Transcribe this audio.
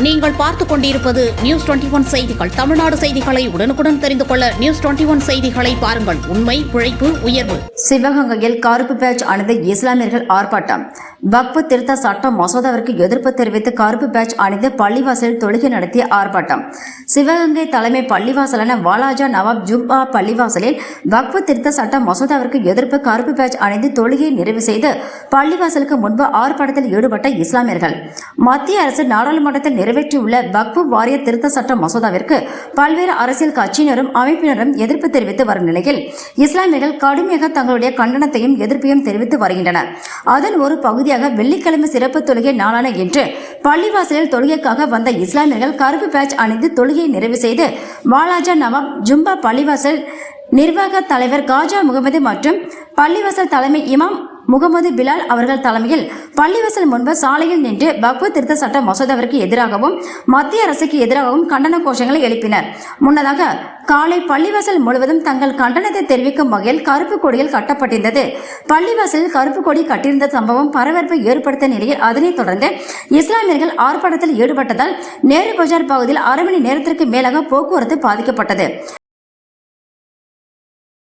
நீங்கள் பார்த்துக் கொண்டிருப்பது நியூஸ் டுவெண்டி ஒன் செய்திகள். தமிழ்நாடு செய்திகளை உடனுக்குடன் தெரிந்து கொள்ள நியூஸ் டுவெண்டி ஒன் செய்திகளை பாருங்கள். உண்மை உழைப்பு உயர்வு. சிவகங்கையில் கருப்பு பேட்ச் அணிந்த இஸ்லாமியர்கள் ஆர்ப்பாட்டம். வக்பு திருத்த சட்ட மசோதாவிற்கு எதிர்ப்பு தெரிவித்து கருப்பு பேட்ச் அணிந்து பள்ளிவாசலில் தொழுகை நடத்திய ஆர்ப்பாட்டம். சிவகங்கை தலைமை பள்ளிவாசலான வாலாஜா நவாப் ஜும்பா பள்ளிவாசலில் வக்பு திருத்த சட்ட மசோதாவிற்கு எதிர்ப்பு கருப்பு பேட்ச் அணிந்து தொழுகையை நிறைவு செய்து பள்ளிவாசலுக்கு முன்பு ஆர்ப்பாட்டத்தில் ஈடுபட்ட இஸ்லாமியர்கள். மத்திய அரசு நாடாளுமன்றத்தில் நிறைவேற்றியுள்ள வக்பு வாரிய திருத்த சட்ட மசோதாவிற்கு பல்வேறு அரசியல் கட்சியினரும் அமைப்பினரும் எதிர்ப்பு தெரிவித்து வரும் நிலையில் இஸ்லாமியர்கள் கடுமையாக தங்களுடைய கண்டனத்தையும் எதிர்ப்பையும் தெரிவித்து வருகின்றனர். அதன் ஒரு பகுதியாக வெள்ளிக்கிழமை சிறப்பு தொழுகை நாளான இன்று பள்ளிவாசலில் தொழுகைக்காக வந்த இஸ்லாமியர்கள் கருப்பு பேட்ச் அணிந்து தொழுகையை நிறைவு செய்து வாலாஜா நவாப் ஜும்பா பள்ளிவாசல் நிர்வாக தலைவர் காஜா முகமது மற்றும் பள்ளிவாசல் தலைமை இமாம் முகமது பிலால் அவர்கள் தலைமையில் பள்ளிவாசல் முன்பு சாலையில் நின்று பக்வ திருத்த சட்ட மசோதாவிற்கு எதிராகவும் மத்திய அரசுக்கு எதிராகவும் கண்டன கோஷங்களை எழுப்பினர். முன்னதாக காலை பள்ளிவாசல் முழுவதும் தங்கள் கண்டனத்தை தெரிவிக்கும் வகையில் கருப்பு கொடியில் கட்டப்பட்டிருந்தது. பள்ளிவாசலில் கருப்பு கொடி கட்டியிருந்த சம்பவம் பரபரப்பை ஏற்படுத்த நிலையில் அதனைத் தொடர்ந்து இஸ்லாமியர்கள் ஆர்ப்பாட்டத்தில் ஈடுபட்டதால் நேரு பஜார் பகுதியில் அரை மணி நேரத்திற்கு மேலாக போக்குவரத்து பாதிக்கப்பட்டது.